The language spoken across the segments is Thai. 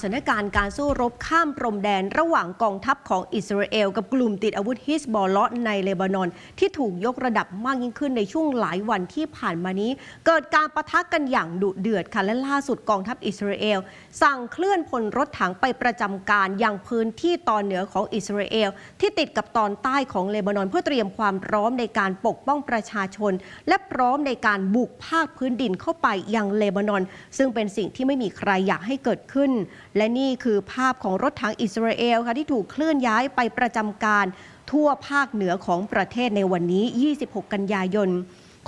สถานการณ์การสู้รบข้ามพรมแดนระหว่างกองทัพของอิสราเอล กับกลุ่มติดอาวุธฮิสบอลเลาะในเลบานอน ที่ถูกยกระดับมากยิ่งขึ้นในช่วงหลายวันที่ผ่านมานี้ เกิดการประทะกันอย่างดุเดือดค่ะและล่าสุดกองทัพอิสราเอล สั่งเคลื่อนพลรถถังไปประจำการยังพื้นที่ตอนเหนือของอิสราเอล ที่ติดกับตอนใต้ของเลบานอน เพื่อเตรียมความพร้อมในการปกป้องประชาชน และพร้อมในการบุกภาคพื้นดินเข้าไปยังเลบานอน ซึ่งเป็นสิ่งที่ไม่มีใครอยากให้เกิดขึ้น และนี่คือภาพของรถถังอิสราเอลค่ะที่ถูกเคลื่อนย้ายไปประจำการทั่วภาคเหนือของประเทศในวันนี้ 26 กันยายน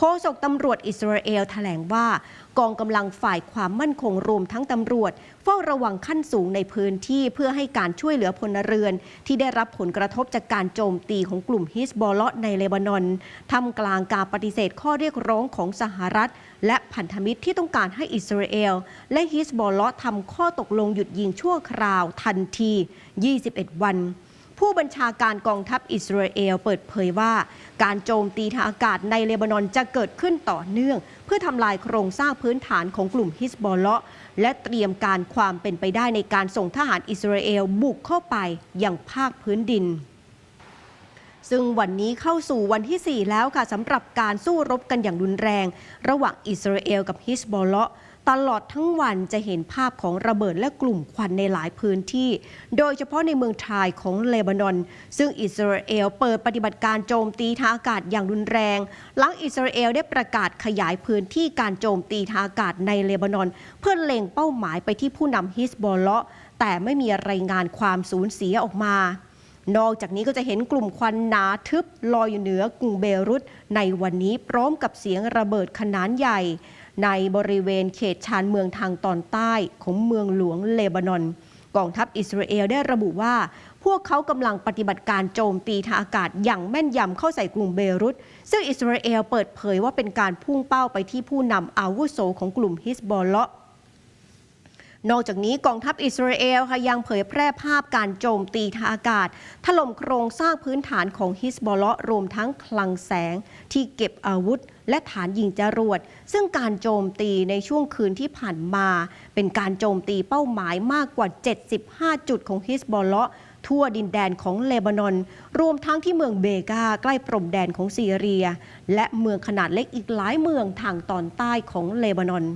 โฆษกตำรวจอิสราเอลแถลงว่า กองกำลังฝ่ายความมั่นคงรวมทั้งตำรวจ เฝ้าระวังขั้นสูงในพื้นที่เพื่อให้การช่วยเหลือพลเรือน ที่ได้รับผลกระทบจากการโจมตีของกลุ่มฮิสบอลเลาะในเลบานอนทำกลางการปฏิเสธข้อเรียกร้องของสหรัฐ และพันธมิตรที่ต้องการให้อิสราเอล และฮิสบอลเลาะทำข้อตกลงหยุดยิงชั่วคราวทันที 21 วัน ผู้บัญชาการกองทัพอิสราเอลเปิดเผยว่า การโจมตีทางอากาศในเลบานอนจะเกิดขึ้นต่อเนื่อง เพื่อทำลายโครงสร้างพื้นฐานของกลุ่มฮิสบอลเลาะและเตรียมการความเป็นไปได้ในการส่งทหารอิสราเอลบุกเข้าไปยังภาคพื้นดินซึ่งวันนี้เข้าสู่วันที่ 4 แล้วค่ะสำหรับการสู้รบกันอย่างรุนแรง ระหว่างอิสราเอลกับฮิสบอลเลาะ ตลอดทั้งวันจะเห็นภาพของระเบิดและกลุ่มควันในหลายพื้นที่ โดยเฉพาะในเมืองทายของเลบานอน ซึ่งอิสราเอลเปิดปฏิบัติการโจมตีทางอากาศอย่างรุนแรง หลังอิสราเอลได้ประกาศขยายพื้นที่การโจมตีทางอากาศในเลบานอน เพื่อเล็งเป้าหมายไปที่ผู้นำฮิสบอลเลาะแต่ไม่มีรายงานความสูญเสียออกมานอกจากนี้ก็จะเห็นกลุ่มควันหนาทึบลอยอยู่เหนือกรุงเบรุตในวันนี้พร้อมกับเสียงระเบิดขนาดใหญ่ ในบริเวณเขตชานเมืองทางตอนใต้ของเมืองหลวงเลบานอน กองทัพอิสราเอลได้ระบุว่า พวกเขากำลังปฏิบัติการโจมตีทางอากาศอย่างแม่นยำเข้าใส่กรุงเบรุตซึ่งอิสราเอลเปิดเผยว่าเป็นการพุ่งเป้าไปที่ผู้นำอาวุโสของกลุ่มฮิสบอลเลาะ นอกจากนี้กองทัพอิสราเอลค่ะยังเผยแพร่ภาพการโจมตีทางอากาศ ถล่มโครงสร้างพื้นฐานของฮิสบอลเลาะรวมทั้งคลังแสงที่เก็บอาวุธ และฐานยิงจรวด ซึ่งการโจมตีในช่วงคืนที่ผ่านมา เป็นการโจมตีเป้าหมายมากกว่า 75 จุดของฮิสบอลเลาะทั่วดินแดนของเลบานอน รวมทั้งที่เมืองเบกาใกล้พรมแดนของซีเรีย และเมืองขนาดเล็กอีกหลายเมืองทางตอนใต้ของเลบานอน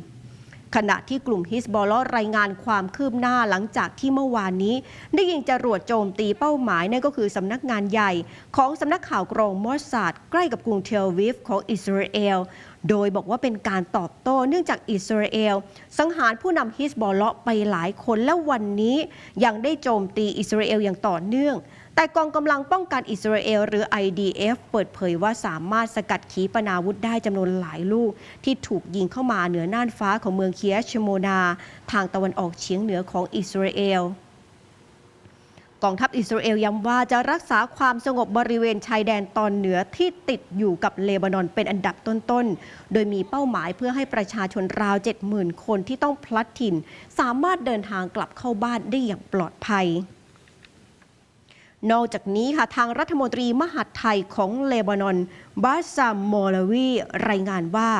ขณะที่กลุ่มฮิสบอลเลาะรายงานความคืบหน้าหลังจากที่เมื่อวานนี้ ได้ยิงจรวดโจมตีเป้าหมายนั่นก็คือสำนักงานใหญ่ ของสำนักข่าวกรองมอสซาดใกล้กับกรุงเทลวิฟของอิสราเอลโดยบอกว่าเป็นการตอบโต้เนื่องจากอิสราเอล สังหารผู้นำฮิสบอลเลาะไปหลายคนและวันนี้ยังได้โจมตีอิสราเอลอย่างต่อเนื่อง แต่กองกำลังป้องกันอิสราเอลหรือ IDF เปิดเผยว่าสามารถสกัดขีปนาวุธได้จำนวนหลายลูก ที่ถูกยิงเข้ามาเหนือน่านฟ้าของเมืองเคียชโมนา ทางตะวันออกเฉียงเหนือของอิสราเอลกองทัพอิสราเอลย้ำว่าจะรักษาความสงบบริเวณชายแดนตอนเหนือที่ติดอยู่กับเลบานอนเป็นอันดับต้นๆ โดยมีเป้าหมายเพื่อให้ประชาชนราว 70,000 คนที่ต้องพลัดถิ่น สามารถเดินทางกลับเข้าบ้านได้อย่างปลอดภัย นอกจากนี้ค่ะทางรัฐมนตรีมหาดไทยของเลบานอนบาซามมอลาวีรายงานว่า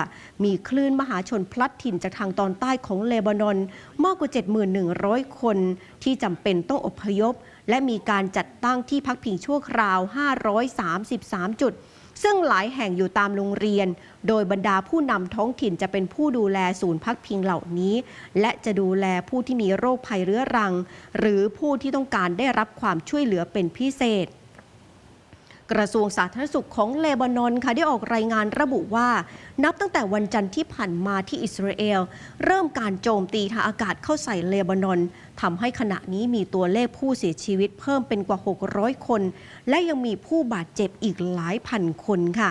มีคลื่นมหาชนพลัดถิ่นจากทางตอนใต้ของเลบานอนมากกว่า 7,100 คน ที่จำเป็นต้องอพยพ และมีการจัดตั้งที่พักพิงชั่วคราว 533 จุด ซึ่งหลายแห่งอยู่ตามโรงเรียน โดยบรรดาผู้นำท้องถิ่นจะเป็นผู้ดูแลศูนย์พักพิงเหล่านี้ และจะดูแลผู้ที่มีโรคภัยเรื้อรัง หรือผู้ที่ต้องการได้รับความช่วยเหลือเป็นพิเศษ กระทรวงสาธารณสุขของเลบานอนค่ะได้ออกรายงานระบุว่า นับตั้งแต่วันจันทร์ที่ผ่านมาที่อิสราเอล เริ่มการโจมตีทางอากาศเข้าใส่เลบานอนทำให้ขณะนี้มีตัวเลขผู้เสียชีวิตเพิ่มเป็นกว่า 600 คน และยังมีผู้บาดเจ็บอีกหลายพันคนค่ะ